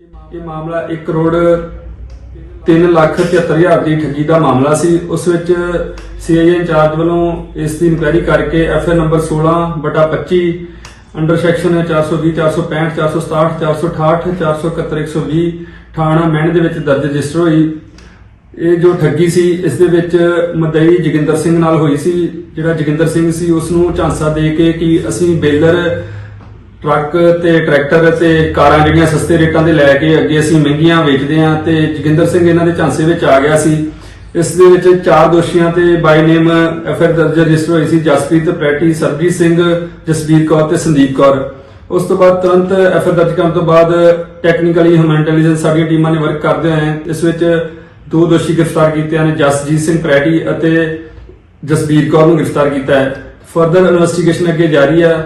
ਇਹ ਮਾਮਲਾ 1 ਕਰੋੜ 3 ਲੱਖ 73 ਹਜ਼ਾਰ ਦੀ ਠੱਗੀ ਦਾ ਮਾਮਲਾ ਸੀ। ਉਸ ਵਿੱਚ ਸੀਆਈਏ ਇੰਚਾਰਜ ਵੱਲੋਂ ਇਸ ਦੀ ਇਨਕੁਆਇਰੀ ਕਰਕੇ ਐਫਏ ਨੰਬਰ 16 ਬਟਾ 25 ਅੰਡਰ ਸੈਕਸ਼ਨ 420 465 467 468 471 120 ਥਾਣਾ ਮਹਿਣ ਦੇ ਵਿੱਚ ਦਰਜ ਰਜਿਸਟਰ ਹੋਈ। ਇਹ ਜੋ ਠੱਗੀ ਸੀ, ਇਸ ਦੇ ਵਿੱਚ ਮਦਈ ਜੋਗਿੰਦਰ ਸਿੰਘ ਨਾਲ ਹੋਈ ਸੀ। ਜਿਹੜਾ ਜੋਗਿੰਦਰ ਸਿੰਘ ਸੀ, ਉਸ ਨੂੰ ਝਾਂਸਾ ਦੇ ਕੇ ਕਿ ਅਸੀਂ ਬੇਲਰ ਟਰੱਕ ਤੇ ਟਰੈਕਟਰ ਤੇ ਕਾਰਾਂ ਜਿਹੜੀਆਂ ਸਸਤੇ ਰੇਟਾਂ ਦੇ ਲੈ ਕੇ ਅੱਗੇ ਅਸੀਂ ਮਹਿੰਗੀਆਂ ਵੇਚਦੇ ਹਾਂ ਤੇ ਜੋਗਿੰਦਰ ਸਿੰਘ ਇਹਨਾਂ ਦੇ ਝਾਂਸੇ ਵਿੱਚ ਆ ਗਿਆ ਸੀ। ਇਸ ਦੇ ਵਿੱਚ ਚਾਰ ਦੋਸ਼ੀਆਂ ਤੇ ਬਾਈ ਨੇਮ ਐਫਆਰ ਦਰਜ ਰਜਿਸਟਰ ਹੋਈ ਸੀ ਜਸਪ੍ਰੀਤ ਪੈਟੀ, ਸਰਬਜੀਤ ਸਿੰਘ, ਜਸਬੀਰ ਕੌਰ ਤੇ ਸੰਦੀਪ ਕੌਰ। ਉਸ ਤੋਂ ਬਾਅਦ ਤੁਰੰਤ ਐਫਆਰ ਦਰਜ ਕਰਨ ਤੋਂ ਬਾਅਦ ਟੈਕਨੀਕਲੀ ਹਿਊਮਨ ਇੰਟੈਲੀਜੈਂਸ ਸਾਡੀਆਂ ਟੀਮਾਂ ਨੇ ਵਰਕ ਕਰਦੇ ਹੋਏ ਇਸ ਵਿੱਚ ਦੋ ਦੋਸ਼ੀ ਗ੍ਰਿਫਤਾਰ ਕੀਤੇ ਹਨ, ਜਸਜੀਤ ਸਿੰਘ ਪੈਟੀ ਅਤੇ ਜਸਬੀਰ ਕੌਰ ਨੂੰ ਗ੍ਰਿਫਤਾਰ ਕੀਤਾ ਹੈ। ਫਰਦਰ ਇਨਵੈਸਟੀਗੇਸ਼ਨ ਅੱਗੇ ਜਾਰੀ ਹੈ।